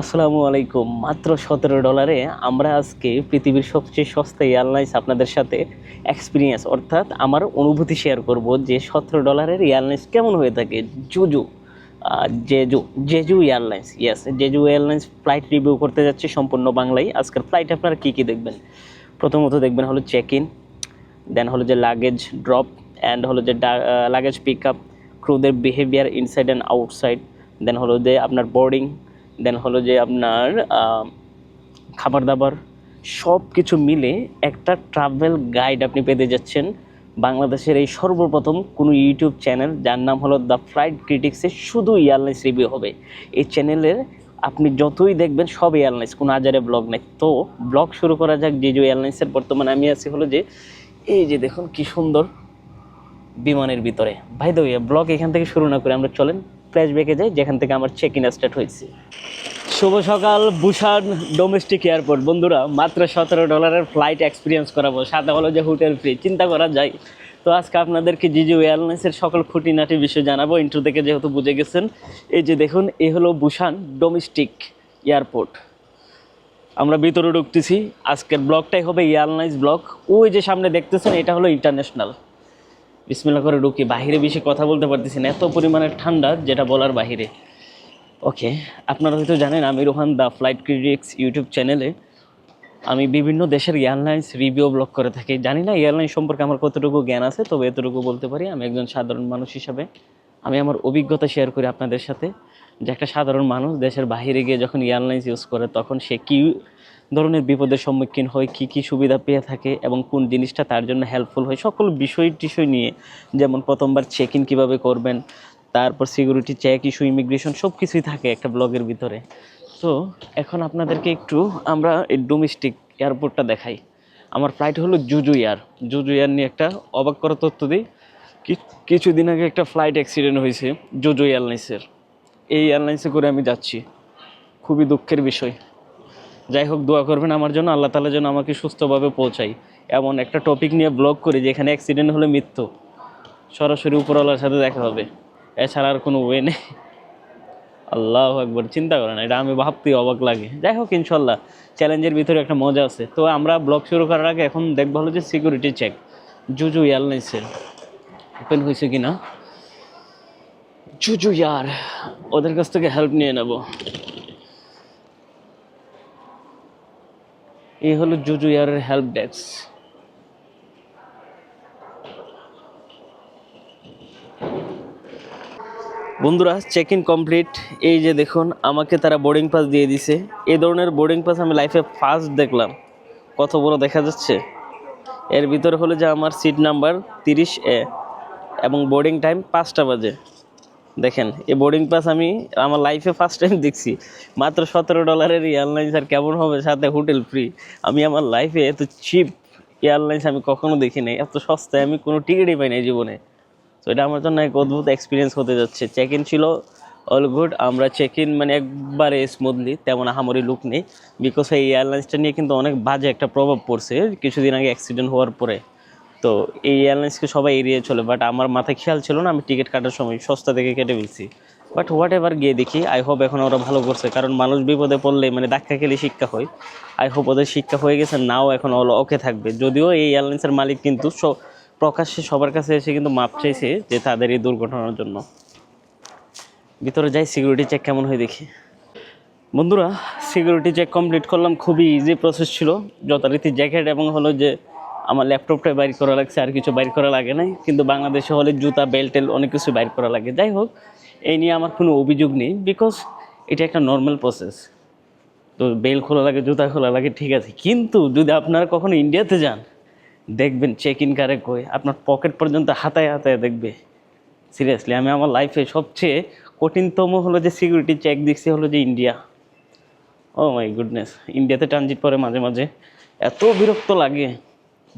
আসসালামু আলাইকুম। মাত্র সতেরো ডলারে আমরা আজকে পৃথিবীর সবচেয়ে সস্তা এয়ারলাইন্স আপনাদের সাথে এক্সপিরিয়েন্স অর্থাৎ আমার অনুভূতি শেয়ার করব যে সতেরো ডলারের এয়ারলাইন্স কেমন হয়ে থাকে। জুজু Jeju Jeju airlines yes Jeju airlines flight review করতে যাচ্ছে সম্পূর্ণ বাংলায়। আজকের ফ্লাইট আপনারা কী কী দেখবেন? প্রথমত দেখবেন হলো চেক ইন দেন হলো যে লাগেজ ড্রপ অ্যান্ড হলো যে luggage pick up ক্রুদের behaviour inside and outside then হলো যে আপনার বোর্ডিং দেন হলো যে আপনার খাবার দাবার সব কিছু মিলে একটা ট্রাভেল গাইড আপনি পেতে যাচ্ছেন বাংলাদেশের এই সর্বপ্রথম কোনো ইউটিউব চ্যানেল যার নাম হলো দ্য ফ্লাইট ক্রিটিক্সে শুধু এয়ারলাইন্স রিভিউ হবে। এই চ্যানেলের আপনি যতই দেখবেন সব এয়ারলাইন্স কোনো আজারে ব্লগ নেই। তো ব্লগ শুরু করা যাক, যে যে এয়ারলাইন্সের বর্তমানে আমি আছি হলো যে, এই যে দেখুন কি সুন্দর বিমানের ভিতরে। ভাই দই ব্লগ এখান থেকে শুরু না করে আমরা চলেন। ফ্ল্যাশব্যাকে যাই যেখান থেকে আমার চেক ইন স্টার্ট হয়েছে। শুভ সকাল বুসান ডোমেস্টিক এয়ারপোর্ট বন্ধুরা, মাত্র সতেরো ডলারের ফ্লাইট এক্সপিরিয়েন্স করাবো। সাথে হলো যে হোটেল ফ্রি চিন্তা করা যায়। তো আজকে আপনাদেরকে জিজু এয়ারলাইন্সের সকল খুঁটিনাটি বিষয় জানাব। ইন্ট্রো থেকে যেহেতু বুঝে গেছেন, এই যে দেখুন, এ হলো বুসান ডোমেস্টিক এয়ারপোর্ট আমরা ভিতরে ঢুকতেছি। আজকের ব্লগটাই হবে এয়ারলাইন্স ব্লগ। ওই যে সামনে দেখতেছেন, এটা হলো ইন্টারন্যাশনাল বিসমিল্লা করে ঢুকি বাহিরে বেশি কথা বলতে পারতেছি না। এত পরিমাণে ঠান্ডা যেটা বলার বাহিরে। ওকে আপনারা হয়তো জানেন আমি Rohan the flight critics YouTube চ্যানেলে আমি বিভিন্ন দেশের এয়ারলাইন্স রিভিউ ব্লগ করে থাকি। জানি না এয়ারলাইন সম্পর্কে আমার কতটুকু জ্ঞান আছে, তবে এতটুকু বলতে পারি আমি একজন সাধারণ মানুষ হিসাবে। আমি আমার অভিজ্ঞতা শেয়ার করি আপনাদের সাথে যে একটা সাধারণ মানুষ দেশের বাইরে গিয়ে যখন এয়ারলাইন্স ইউজ করে, তখন সে কী ধরনের বিপদের সম্মুখীন হয় কী কী সুবিধা পেয়ে থাকে এবং কোন জিনিসটা তার জন্য হেল্পফুল হয়, সকল বিষয় টিষয় নিয়ে, যেমন প্রথমবার চেক ইন কীভাবে করবেন, তারপর সিকিউরিটি চেক ইস্যু ইমিগ্রেশন সব কিছুই থাকে একটা ব্লগের ভিতরে। তো এখন আপনাদেরকে একটু আমরা এই ডোমেস্টিক এয়ারপোর্টটা দেখাই। আমার ফ্লাইট হলো জুজু এয়ার জুজু এয়ার নিয়ে একটা অবাক করা তথ্য দিই। কিছুদিন আগে একটা ফ্লাইট অ্যাক্সিডেন্ট হয়েছে জুজু এয়ারলাইন্সের এই এয়ারলাইন্সে করে আমি যাচ্ছি। খুবই দুঃখের বিষয়। যাই হোক, দোয়া করবেন আমার জন্য, আল্লাহ তালা যেন আমাকে সুস্থভাবে পৌঁছাই এমন একটা টপিক নিয়ে ব্লগ করি, যেখানে অ্যাক্সিডেন্ট হলে মৃত্যু। সরাসরি উপরওয়ালার সাথে দেখা হবে। এছাড়া আর কোনো ওয়ে নেই। আল্লাহ একবার চিন্তা করেন এটা আমি ভাবতেই অবাক লাগে। যাই হোক ইনশাল্লাহ চ্যালেঞ্জের ভিতরে একটা মজা আছে। তো আমরা ব্লগ শুরু করার আগে এখন দেখব হলো যে সিকিউরিটি চেক জুজু এয়ারলাইন্সের ওপেন হয়েছে কি না জুজু ইয়ার, ওদের কাছ থেকে হেল্প নিয়ে নেব। এই হলো জুজু ইয়ারের হেল্প ডেস্ক বন্ধুরা চেক ইন কমপ্লিট এই যে দেখুন, আমাকে তারা বোর্ডিং পাস দিয়ে দিছে। এই ধরনের বোর্ডিং পাস আমি লাইফে ফার্স্ট দেখলাম। কত বড় দেখা যাচ্ছে? এর ভিতরে হলো যে আমার সিট নাম্বার তিরিশ এ এবং বোর্ডিং টাইম পাঁচটা বাজে। দেখেন, এই বোর্ডিং পাস আমি আমার লাইফে ফার্স্ট টাইম দেখছি। মাত্র সতেরো ডলারের এয়ারলাইন্স আর কেমন হবে? সাথে হোটেল ফ্রি আমি আমার লাইফে এত চিপ এয়ারলাইন্স আমি কখনো দেখি নাই। এত সস্তায় আমি কোনো টিকিটই পাই নাই জীবনে। তো এটা আমার জন্য এক অদ্ভুত এক্সপিরিয়েন্স হতে যাচ্ছে। চেক ইন ছিল অল গুড আমরা চেক ইন মানে একবারে স্মুথলি তেমন আহামরি লুক নেই। বিকজ এই এয়ারলাইন্সটা নিয়ে কিন্তু অনেক বাজে একটা প্রভাব পড়ছে। কিছুদিন আগে অ্যাক্সিডেন্ট হওয়ার পরে। তো এই এয়ারলাইন্সকে সবাই এড়িয়ে চলে বাট আমার মাথায় খেয়াল ছিল না আমি টিকিট কাটার সময় সস্তা থেকে কেটে ফেলছি। বাট হোয়াট এভার গিয়ে দেখি আই হোপ এখন ওরা ভালো করছে, কারণ মানুষ বিপদে পড়লে মানে ধাক্কা খেলে শিক্ষা হয়। আই হোপ ওদের শিক্ষা হয়ে গেছে নাও এখন ওকে থাকবে। যদিও এই এয়ারলাইন্সের মালিক কিন্তু প্রকাশ্যে সবার কাছে এসে কিন্তু মাপ চাইছে যে তাদের এই দুর্ঘটনার জন্য। ভিতরে যাই সিকিউরিটি চেক কেমন হয় দেখি। বন্ধুরা সিকিউরিটি চেক কমপ্লিট করলাম, খুবই ইজি প্রসেস ছিল। যথারীতি জ্যাকেট এবং হলো যে আমার ল্যাপটপটা বাইর করা লাগছে, আর কিছু বাইর করা লাগে নাই। কিন্তু বাংলাদেশে হলে জুতা বেল্ট টেল অনেক কিছু বাইর করা লাগে। যাই হোক, এই নিয়ে আমার কোনো অভিযোগ নেই বিকজ এটা একটা নর্মাল প্রসেস তো বেল খোলা লাগে, জুতা খোলা লাগে, ঠিক আছে। কিন্তু যদি আপনারা কখনো ইন্ডিয়াতে যান, দেখবেন চেক ইন কারে কই আপনার পকেট পর্যন্ত হাতায় হাতায় দেখবে। সিরিয়াসলি আমি আমার লাইফে সবচেয়ে কঠিনতম হলো যে সিকিউরিটি চেক দেখছি হলো যে ইন্ডিয়া ও মাই গুডনেস ইন্ডিয়াতে ট্রানজিট পরে মাঝে মাঝে এত বিরক্ত লাগে।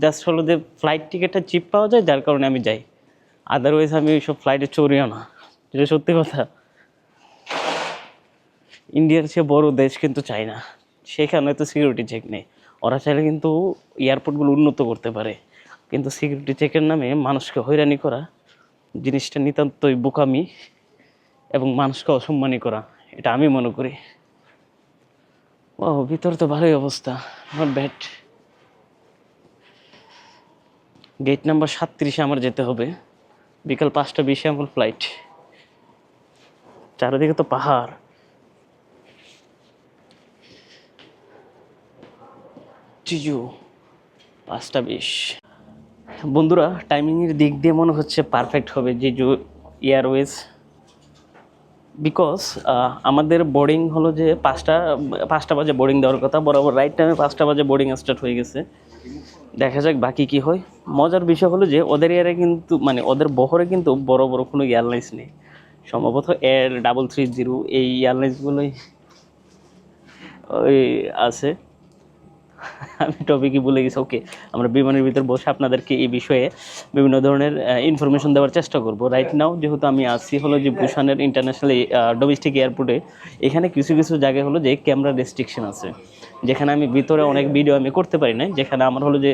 জাস্ট হলো যে ফ্লাইট টিকিটটা চিপ পাওয়া যায়, যার কারণে আমি যাই। আদারওয়াইজ আমি ওইসব ফ্লাইটে চড়িও না। যেটা সত্যি কথা। ইন্ডিয়ার চেয়ে বড় দেশ কিন্তু চাই না সেখানে তো সিকিউরিটি চেক নেই। ওরা চাইলে কিন্তু এয়ারপোর্টগুলো উন্নত করতে পারে। কিন্তু সিকিউরিটি চেকের নামে মানুষকে হয়রানি করা জিনিসটা নিতান্তই বোকামি এবং মানুষকে অসম্মানী করা। এটা আমি মনে করি। ও ভিতর তো ভালোই অবস্থা। নট ব্যাড গেট নাম্বার সাতত্রিশে আমার যেতে হবে। বিকাল পাঁচটা বিশে আমার ফ্লাইট চারিদিকে তো পাহাড়। জিজু, পাঁচটা বিশ। বন্ধুরা টাইমিংয়ের দিক দিয়ে মনে হচ্ছে পারফেক্ট হবে জিজু এয়ারওয়েজ বিকজ আমাদের বোর্ডিং হলো যে পাঁচটা পাঁচটা বাজে বোর্ডিং দেওয়ার কথা। বরাবর রাইট টাইমে পাঁচটা বাজে বোর্ডিং স্টার্ট হয়ে গেছে। দেখা যাক বাকি কি হয়। মজার বিষয় হলো যে, ওদের এয়ারে কিন্তু মানে ওদের বহরে কিন্তু বড় বড় কোনো এয়ারলাইন্স নেই। সম্ভবত এয়ার ডাবল থ্রি জিরো এই এয়ারলাইন্সগুলোই ওই আছে। আমি টপিকই বলে গেছি, ওকে। আমরা বিমানের ভিতর বসে আপনাদেরকে এই বিষয়ে বিভিন্ন ধরনের ইনফরমেশন দেওয়ার চেষ্টা করব। রাইট নাও যেহেতু আমি আসছি হলো যে বুসানের ইন্টারন্যাশনাল ডোমেস্টিক এয়ারপোর্টে এখানে কিছু কিছু জায়গায় হলো যে ক্যামেরা রেস্ট্রিকশন আছে। যেখানে আমি ভিতরে অনেক ভিডিও আমি করতে পারি না যেখানে আমার হলো যে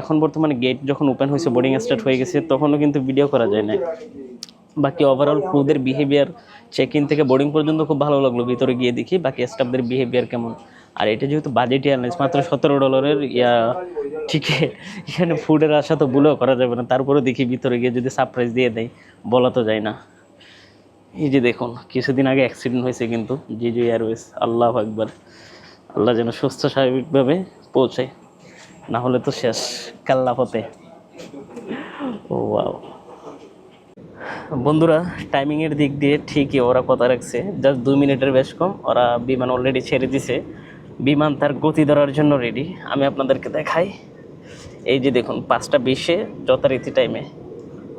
এখন বর্তমানে গেট যখন ওপেন হয়েছে বোর্ডিং স্টার্ট হয়ে গেছে তখনও কিন্তু ভিডিও করা যায় না বাকি ওভারঅল ক্রুদের বিহেভিয়ার চেক ইন থেকে বোর্ডিং পর্যন্ত খুব ভালো লাগল ভিতরে গিয়ে দেখি বাকি স্টাফদের বিহেভিয়ার কেমন। আর এটা যেহেতু বাজেট এয়ারলাইন্স মাত্র সতেরো ডলারের ইয়া টিকিট এখানে ফুডের আশা তো ভুলেও করা যাবে না। তারপরে দেখি ভিতরে গিয়ে যদি সারপ্রাইজ দিয়ে দেয় বলা তো যায় না। এই যে দেখুন কিছুদিন আগে অ্যাক্সিডেন্ট হয়েছে কিন্তু জিজু এয়ারওয়েজ আল্লাহ একবার আল্লাহ যেন সুস্থ স্বাভাবিকভাবে পৌঁছে। না হলে তো শেষ কাল্লা হতে ও বন্ধুরা টাইমিংয়ের দিক দিয়ে ঠিকই ওরা কথা রাখছে। জাস্ট দুই মিনিটের বেশ কম। ওরা বিমান অলরেডি ছেড়ে দিছে। বিমান তার গতি ধরার জন্য রেডি আমি আপনাদেরকে দেখাই। এই যে দেখুন, পাঁচটা বিশে যথারীতি টাইমে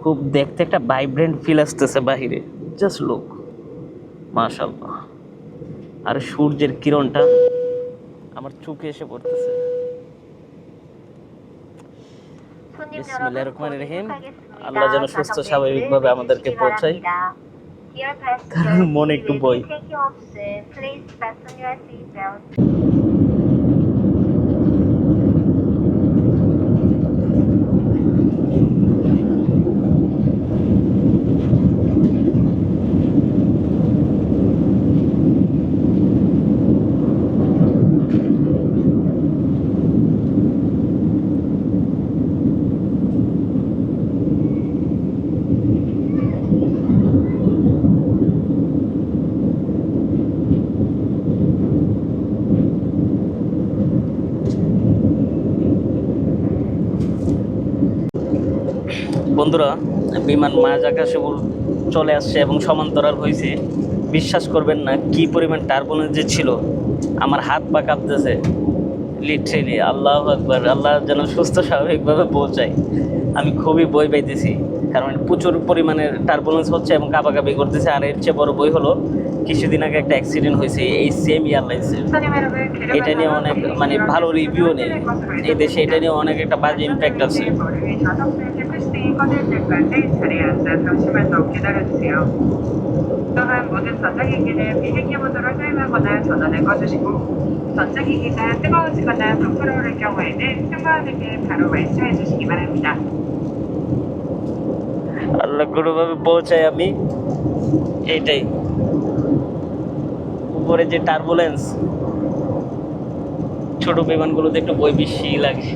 খুব দেখতে একটা ভাইব্রেন্ট ফিল আসতেছে বাহিরে। জাস্ট লুক মাশাল্লাহ আর সূর্যের কিরণটা আমার চোখে এসে পড়তেছে। বিসমিল্লাহির রহমানির রহিম। আল্লাহ যেন সুস্থ, স্বাভাবিকভাবে আমাদেরকে পৌঁছায়। কারণ মনে একটু বই। বন্ধুরা, বিমান মাঝ আকাশে চলে আসছে এবং সমান্তরাল হয়েছে। বিশ্বাস করবেন না, কি পরিমাণ টার্বুলেন্স যে ছিল। আমার হাত পা কাঁপতেছে। লিটারেলি আল্লাহ আকবার। আল্লাহ যেন সুস্থ স্বাভাবিকভাবে পৌঁছায়। আমি খুবই বই পাইতেছি। কারণ প্রচুর পরিমাণে টার্বুলেন্স হচ্ছে এবং কাঁপাকাঁপি করতেছে। আর এর চেয়ে বড় বই হলো, কিছুদিন আগে একটা অ্যাক্সিডেন্ট হয়েছে। এই সেম এয়ারলাইন্সের এটা নিয়ে অনেক মানে ভালো রিভিউ নেই। এই দেশে এটা নিয়ে অনেক একটা বাজে ইম্প্যাক্ট আছে। 또한 모든 전자기기는 비행기 모드로 사용하거나 전원을 꺼주시고 전자기기가 뜨거워지거나 부풀어오를 경우에는 승무원에게 바로 말씀해 주시기 바랍니다. আল্লাহ কোনোভাবে পৌঁছাই আমি এইটাই উপরে যে টার্বুলেন্স ছোট বিমানগুলোতে একটু বই বেশি লাগে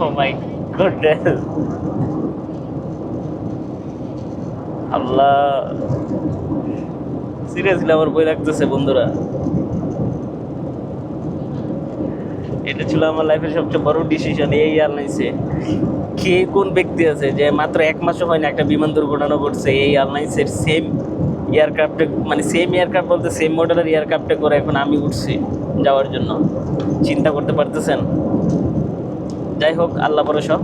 ও মাই গডনেস আল্লাহ সিরিয়াসলি আমার বই লাগতেছে বন্ধুরা। এটা ছিল আমার লাইফের সবচেয়ে বড় ডিসিশন এই এয়ারলাইন্সে কে কোন ব্যক্তি আছে যে মাত্র এক মাসও হয় না একটা বিমান দুর্ঘটনা ঘটছে, এই এয়ারলাইন্সের সেম এয়ারক্রাফটে মানে সেম এয়ারক্রাফট বলতে সেম মডেলের এয়ারক্রাফটে করে এখন আমি উঠছি যাওয়ার জন্য। চিন্তা করতে পারতেছেন? যাই হোক, আল্লাহ ভরসা।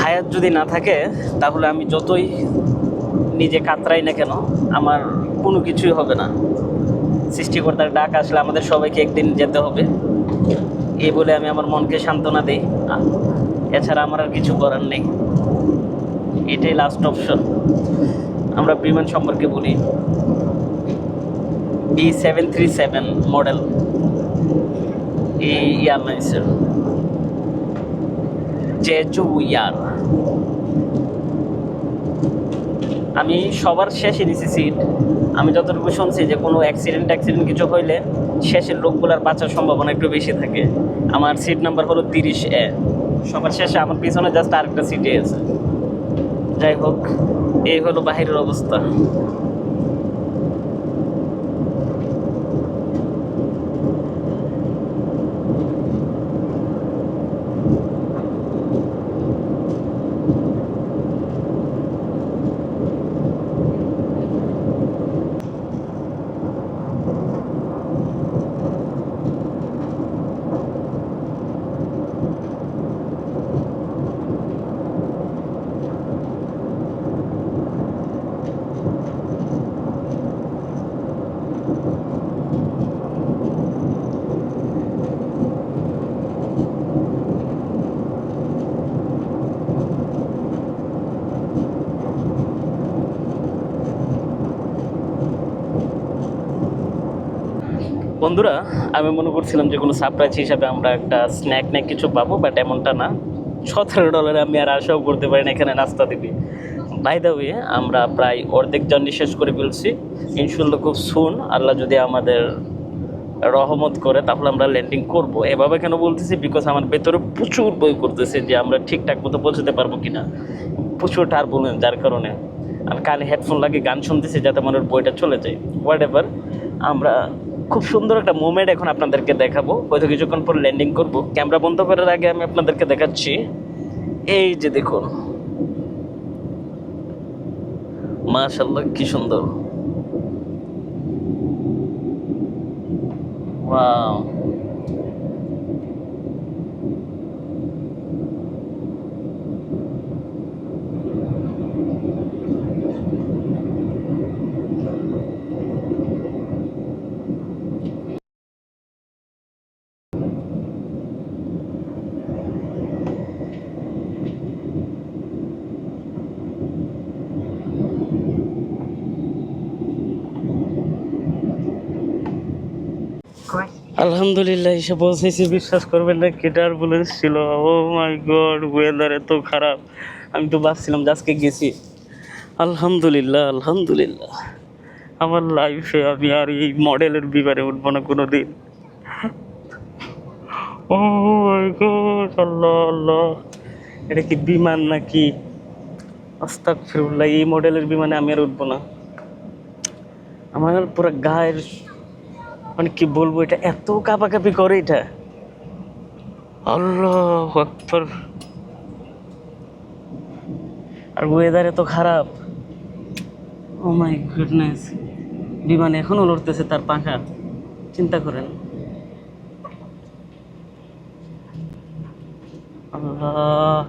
হায়াত যদি না থাকে, তাহলে আমি যতই নিজে কাতরাই না কেন, আমার কোনো কিছুই হবে না। সৃষ্টিকর্তার ডাক আসলে আমাদের সবাইকে একদিন যেতে হবে। এই বলে আমি আমার মনকে সান্ত্বনা দিই। এছাড়া আমার আর কিছু করার নেই। এটাই লাস্ট অপশন আমরা বিমান সম্পর্কে বলি। B seven three seven model এই এয়ারলাইন্সের জেজু ইয়ার আমি সবার শেষে নিছি সিট আমি যতটুকু শুনছি যে কোনো অ্যাক্সিডেন্ট অ্যাক্সিডেন্ট কিছু হইলে শেষের লোকগুলোর বাঁচার সম্ভাবনা একটু বেশি থাকে। আমার সিট নাম্বার হলো তিরিশ এ। সবার শেষে আমার পিছনে জাস্ট আরেকটা সিটে আছে। যাই হোক, এই হলো বাহিরের অবস্থা। বন্ধুরা, আমি মনে করছিলাম যে কোনো সারপ্রাইজ হিসাবে আমরা একটা স্ন্যাক ন্যাক কিছু পাবো বাট এমনটা না। সতেরো ডলারে আমি আর আশাও করতে পারি না, এখানে নাস্তা দিবি। বাই দ্য ওয়ে আমরা প্রায় অর্ধেক জার্নি শেষ করে ফেলছি। ইনশাল্লাহ খুব সুন আল্লাহ যদি আমাদের রহমত করে, তাহলে আমরা ল্যান্ডিং করব। এভাবে কেন বলতেছি? বিকজ আমার ভেতরে প্রচুর বই করতেছে যে আমরা ঠিকঠাক মতো পৌঁছতে পারব কিনা। প্রচুর টার বলেন যার কারণে। আমি কানে হেডফোন লাগিয়ে গান শুনতেছি যাতে আমার বইটা চলে যায়। হোয়াট এভার আমরা খুব সুন্দর একটা মুভমেন্ট এখন আপনাদেরকে দেখাবো। হয়তো কিছুক্ষণ পর ল্যান্ডিং করব। ক্যামেরা বন্ধ করার আগে আমি আপনাদেরকে দেখাচ্ছি। এই যে দেখুন। মাশাল্লাহ কি সুন্দর। ওয়াও আলহামদুলিল্লাহ, এসে পৌঁছেছি, বিশ্বাস করবেন না কেটার অ্যাম্বুলেন্স ছিল, ও মাই গড ওয়েদার এত খারাপ। আমি তো ভাবছিলাম যে আজকে গেছি। আলহামদুলিল্লাহ আলহামদুলিল্লাহ। আমার লাইফে আমি আর এই মডেলের বিবারে উঠবো না কোনো দিন ও মাই গড, আল্লাহ আল্লাহ। এটা কি বিমান নাকি? আস্তাক ফিরুল্লাহ এই মডেলের বিমানে আমি আর উঠবো না। আমার পুরো গায়ের মানে কি বলব এটা? এত কাঁপাকাঁপি করে এটা। আল্লাহ আর ওয়েদার এত খারাপ। ও মাই গুডনেস বিমান এখনও লড়তেছে তার পাখা। চিন্তা করেন। আল্লাহ।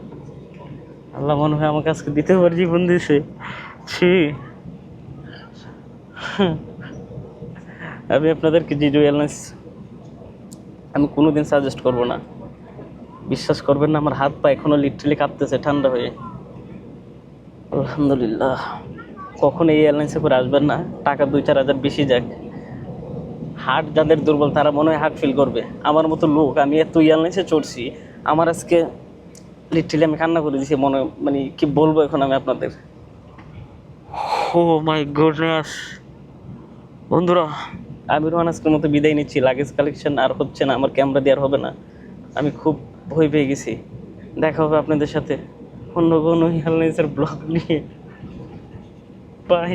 আল্লাহ মনে হয় আমাকে আজকে দিতে জীবন দিছে। ছি। আমি আপনাদেরকে জিজু এয়ারলাইন্স আমি কোনোদিন সাজেস্ট করব না। বিশ্বাস করবেন না, আমার হাত পা এখনও লিটারালি কাঁপতেছে ঠান্ডা হয়ে। আলহামদুলিল্লাহ। কখন এই এয়ারলাইন্সে করে আসবেন না, টাকা দুই চার হাজার বেশি যাক। হার্ট যাদের দুর্বল, তারা মনে হয় হার্ট ফিল করবে। আমার মতো লোক, আমি এত এয়ারলাইন্সে চড়ছি, আমার আজকে লিটারালি আমি কান্না করে দিছি, মনে মানে কি বলব এখন আমি আপনাদের? ও মাই গুডনেস বন্ধুরা আমি রোহান আজকের মতো বিদায় নিচ্ছি। লাগেজ কালেকশন আর হচ্ছে না, আমার ক্যামেরা দেওয়ার হবে না। আমি খুব ভয় পেয়ে গেছি। দেখা হবে আপনাদের সাথে অন্য কোনো এয়ারলাইন্সের ব্লগ নিয়ে। বাই